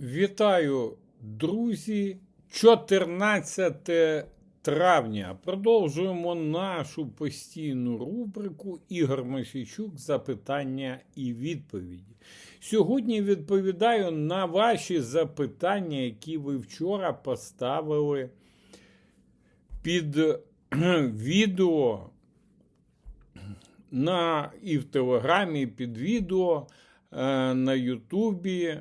Вітаю, друзі! 14 травня. Продовжуємо нашу постійну рубрику Ігор Мосійчук Запитання і відповіді. Сьогодні відповідаю на ваші запитання, які ви вчора поставили під відео на, і в Телеграмі, під відео е, на Ютубі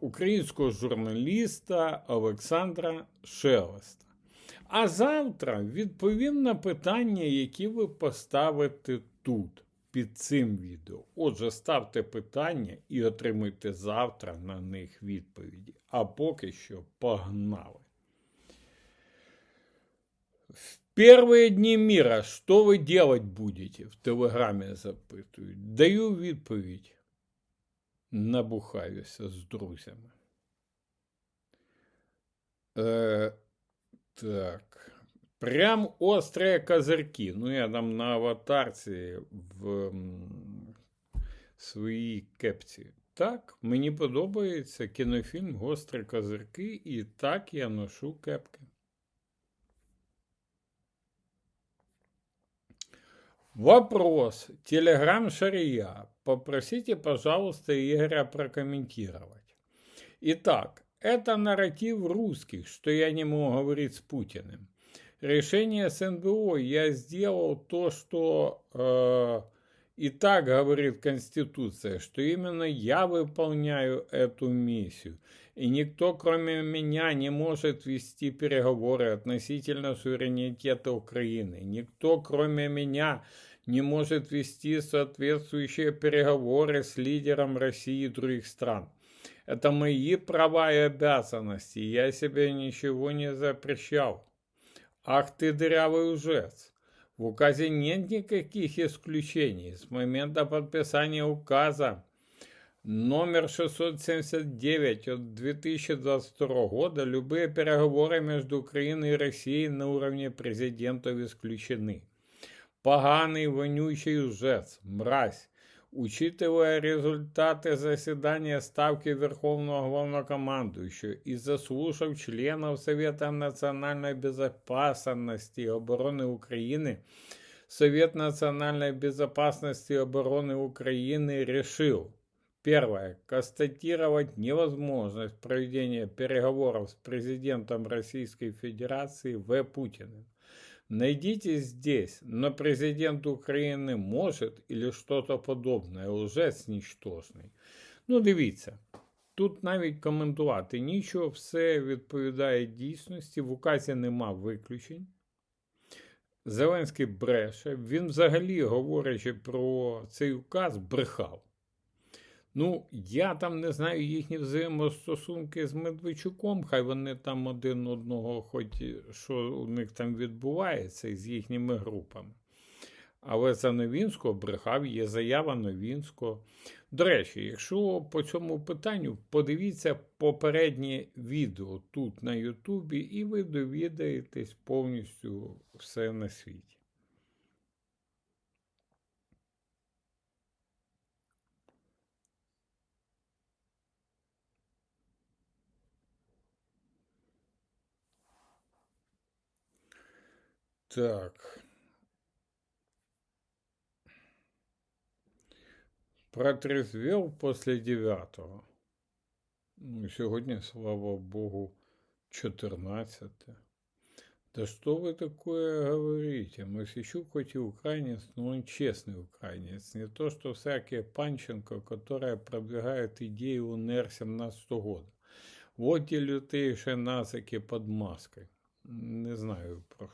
українського журналіста Олександра Шелеста. А завтра відповім на питання, які ви поставите тут, під цим відео. Отже, ставте питання і отримуйте завтра на них відповіді. А поки що погнали. В первые дни мира что вы делать будете? В Телеграмі запитують. Даю відповідь. Набухаюся з друзями. Е, так. Прям острые козырьки. Ну, я там на аватарці в своїй кепці. Так, мені подобається кінофільм Гострі козирки, і так я ношу кепки. Вопрос. Телеграм Шария. Попросите, пожалуйста, Игоря прокомментировать. Итак, это нарратив русских, что я не могу говорить с Путиным. Решение СНБО я сделал то, что э, и так говорит Конституция, что именно я выполняю эту миссию. И никто, кроме меня, не может вести переговоры относительно суверенитета Украины. Никто, кроме меня, не может вести соответствующие переговоры с лидером России и других стран. Это мои права и обязанности, я себе ничего не запрещал. Ах ты дырявый ужец! В указе нет никаких исключений. С момента подписания указа номер 679 от 2022 года любые переговоры между Украиной и Россией на уровне президентов исключены. Поганый, вонючий лжец, мразь. Учитывая результаты заседания Ставки Верховного Главнокомандующего и заслушав членов Совета национальной безопасности и обороны Украины, Совет национальной безопасности и обороны Украины решил Первое. Констатировать невозможность проведения переговоров с президентом Российской Федерации В. Путиным. Найдите здесь, но президент Украины может или что-то подобное, лжець нічтожний. Ну, дивіться, тут навіть коментувати нічого, все відповідає дійсності, в указі нема виключень. Зеленський бреше, він взагалі, говорячи про цей указ, брехав. Ну, я там не знаю їхні взаємостосунки з Медведчуком, хай вони там один одного, хоч що у них там відбувається із їхніми групами. Але за Новінського брехав є заява Новінського. До речі, якщо по цьому питанню подивіться попереднє відео тут на Ютубі, і ви довідаєтесь повністю все на світі. Так. Протрезвел после девятого. Ну, сегодня, слава богу, 14. Да что вы такое говорите? Мосичук хоть и украинец, но он честный украинец. Не то, что всякие Панченко, которая продвигает идею УНР 17 года. Вот те лютейшие насики под маской. Не знаю, про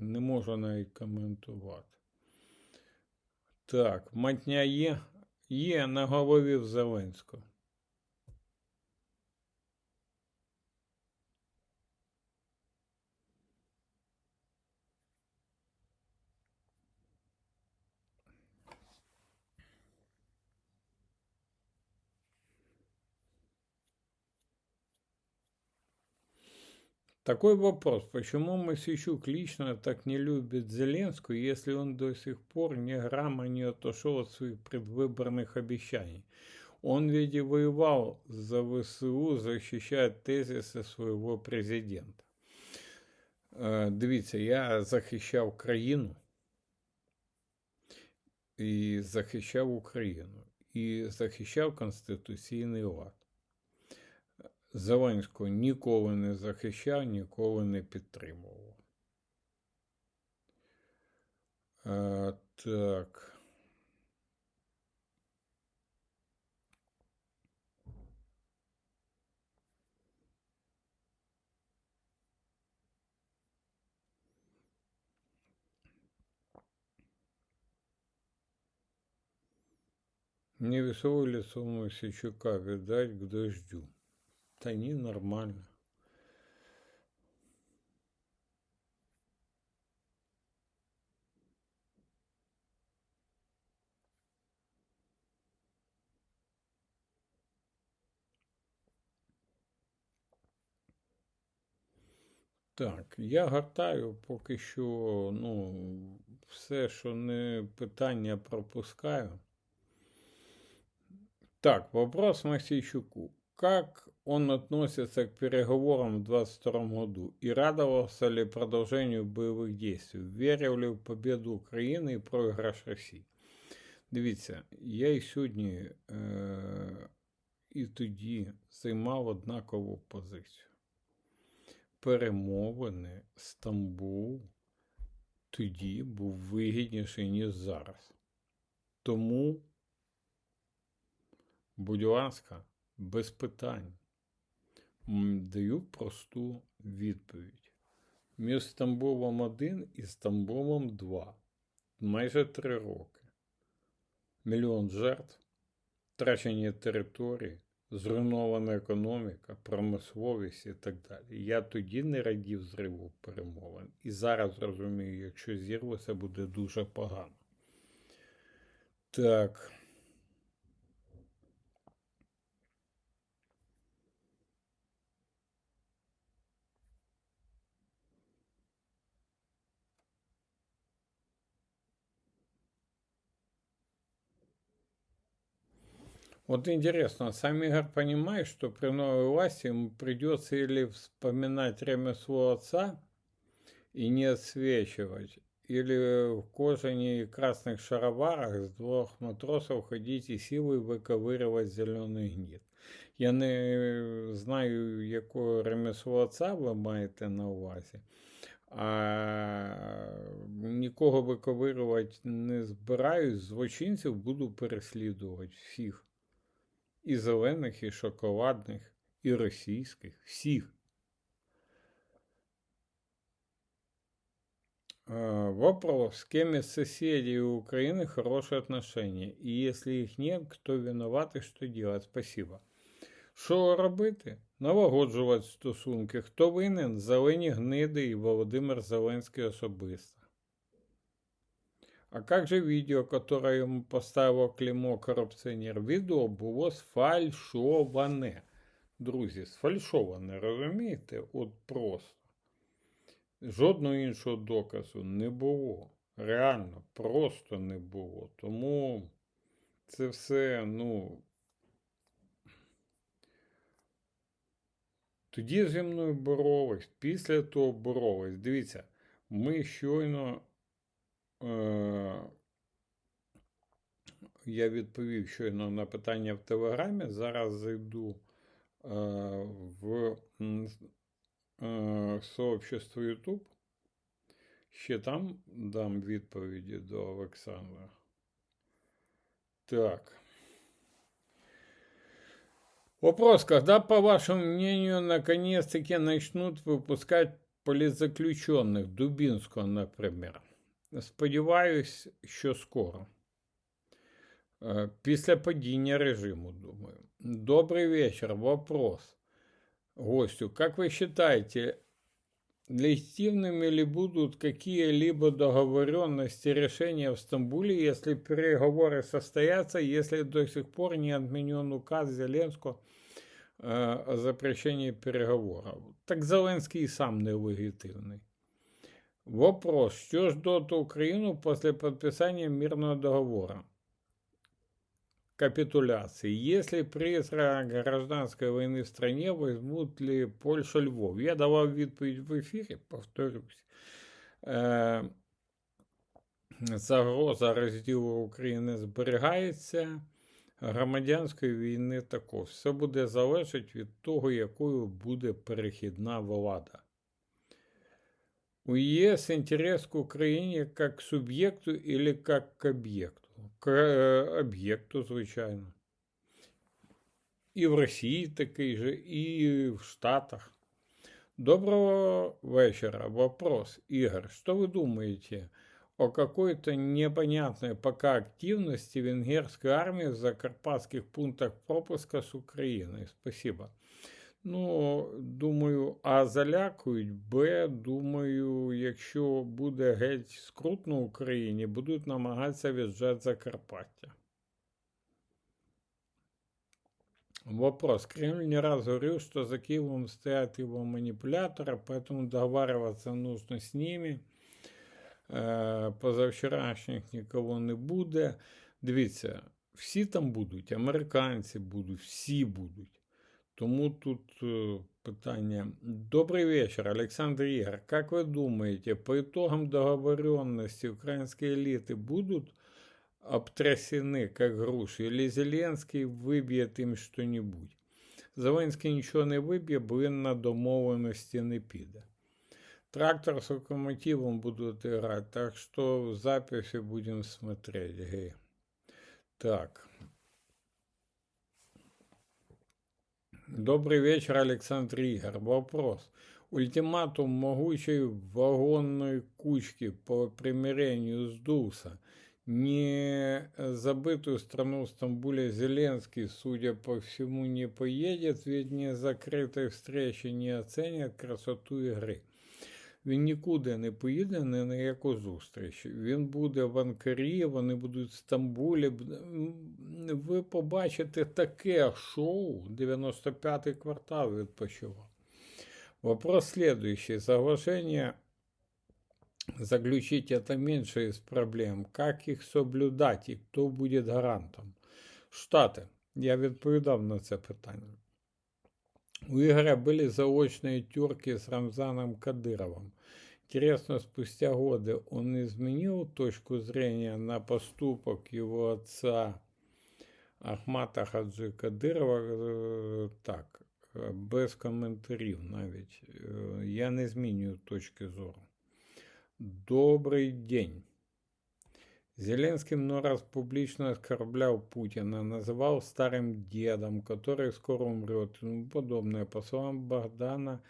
не можу навіть коментувати. Так, матня є. Є на голові в Зеленського. Такой вопрос. Почему Мосичук лично так не любит Зеленскую, если он до сих пор ни грамма не отошел от своих предвыборных обещаний? Он ведь и воевал за ВСУ, защищая тезиси свого президента. Е, Дивіться, я захищав країну і захищав Україну, і захищав Конституційний лад. Зеленського ніколи не захищав, ніколи не підтримував. Е, так. Мне веселое лицо Мосичука видать к дождю. Та ні, нормально. Так, я гортаю поки що, ну, все, що не питання пропускаю. Так, вопрос Масейчуку. Как он относится к переговорам в 2022 году и радовался ли продолжению боевых действий? Верил ли в победу України і проиграш Росії? Дивіться, я і сьогодні е- і тоді займав однакову позицію. Перемовини Стамбул тоді був вигідніший, ніж зараз. Тому Будь ласка, без питань. Даю просту відповідь. Між Стамбулом 1 і Стамбулом 2 майже три роки. Мільйон жертв, втрачені території, зруйнована економіка, промисловість і так далі. Я тоді не радів зриву перемовин. І зараз розумію, якщо зірвуся, буде дуже погано. Так. Вот интересно, сам Игорь понимает, что при новой власти ему придется или вспоминать ремесло отца и не отсвечивать, или в кожане и красных шароварах с двух матросов ходить и силой выковыривать зеленый гніт. Я не знаю, якого ремесло отца ви маєте на увазі, а нікого виковирювати не збираюсь, злочинців буду переслідувати всіх. І зелених, і шоколадних, і російських, всіх. Э, Вопрос, с кем из соседей у Украины хорошие отношения? И если их нет, кто виноват и что делать? Спасибо. Що робити? Налагоджувати стосунки. Хто винен? Зелені гниди і Володимир Зеленський особисто. А как же видео, которое ему поставило клеймо корупціонер? Відео було сфальшоване. Друзі, сфальшоване, розумієте? От просто. Жодного іншого доказу не було. Реально, просто не було. Тому це все, ну. Тоді зі мною боролись, після того боролись. Дивіться, ми щойно. Е- я відповів щойно на питання в Телеграмі. Зараз зайду е- в е- сообщество YouTube. Ще там дам відповіді до Олександра. Так. Вопрос, когда, по вашему мнению, наконец-таки начнут выпускать политзаключенных, Дубинского, например? Сподіваюсь, що скоро. Е, Після падіння режиму, думаю. Добрый вечер. Вопрос гостю. Как вы считаете, легитимными ли будут какие-либо договоренности, решения в Стамбуле, если переговоры состоятся, если до сих пор не отменен указ Зеленского э, о запрещении переговоров? Так Зеленский и сам нелегитимный. Вопрос. Что ждет Украину после подписания мирного договора? капитуляции. Если призрак гражданской войны в стране, возьмут ли Польша Львов? Я давав відповідь в ефірі, повторюсь. Е, загроза розділу України зберігається. Громадянської війни також. Все буде залежати від того, якою буде перехідна влада. У ЕС интерес к Украине как к субъекту или как к объекту? К е, об'єкту, звичайно. І в Росії такий же, і в Штатах. Доброго вечера. Вопрос, Игорь. Что вы думаете о какой-то непонятной пока активности венгерской армии в закарпатских пунктах пропуска с Украиной? Спасибо. Ну, думаю, А залякують, Б, думаю, якщо буде геть скрутно в Україні, будуть намагатися віджати Закарпаття. Вопрос. Кремль не раз говорил, что за Киевом стоят его манипуляторы, поэтому договариваться нужно с ними. Е, Позавчорашніх нікого не буде. Дивіться, всі там будуть, американці будуть, всі будуть. Тому тут э, питання. Добрый вечер, Александр Игорь. Как вы думаете, по итогам договоренности украинские элиты будут обтрясены, как груши, или Зеленский виб'є им что-нибудь? Зеленський нічого не виб'є, бо він на домовленості не піде. Трактор с локомотивом будут играть, так что в записи будем смотреть. Гей. Так. Добрый вечер, Александр Игорь. Вопрос. Ультиматум могучей вагонной кучки по примирению сдулся. Не забытую страну в Стамбуле Зеленский, судя по всему, не поедет, ведь не закрытой встречи не оценят красоту игры. Він нікуди не поїде ні на яку зустріч. Він буде в Анкарі, вони будуть в Стамбулі. Ви побачите таке шоу 95-й квартал відпочивав. Вопрос следующий. Соглашение заключить это меньше из проблем. Как их соблюдать і хто буде гарантом? Штати. Я відповідав на це питання. У Игоря были заочные терки с Рамзаном Кадыровым. Интересно, спустя годы он изменил точку зрения на поступок его отца Ахмата Хаджи Кадирова. Е, Так, е, без коментарів навіть. Е, Я не змінюю точки зору. Добрий день. Зеленский много раз публично оскорблял Путина, называл старым дедом, который скоро умрет и тому подобное. По словам Богдана,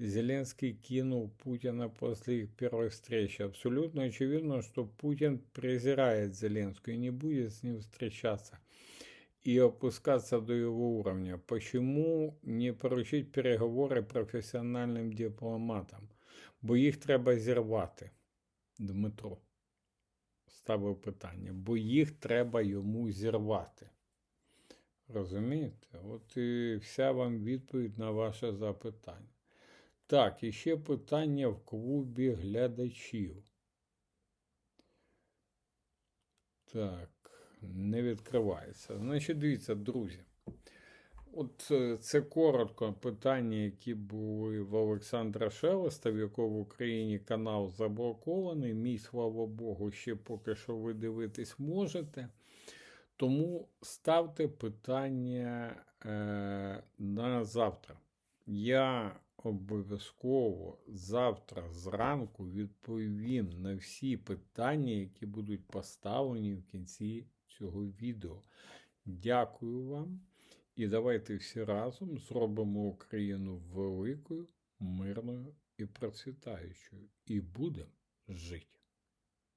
Зеленский кинул Путина после их первой встречи. Абсолютно очевидно, что Путин презирает Зеленского и не будет с ним встречаться и опускаться до его уровня. Почему не поручить переговоры профессиональным дипломатам? Бо їх треба зірвати, Дмитро ставив питання, бо їх треба йому зірвати. Розумієте? От і вся вам відповідь на ваше запитання. Так, і ще питання в клубі глядачів. Так, не відкривається. Значить, дивіться, друзі. От е, це коротко питання, які були в Олександра Шелеста, в якого в Україні канал заблокований. Мій, слава Богу, ще поки що ви дивитись можете. Тому ставте питання е, на завтра. Я обов'язково завтра зранку відповім на всі питання, які будуть поставлені в кінці цього відео. Дякую вам. І давайте всі разом зробимо Україну великою, мирною і процвітаючою. І будемо жити.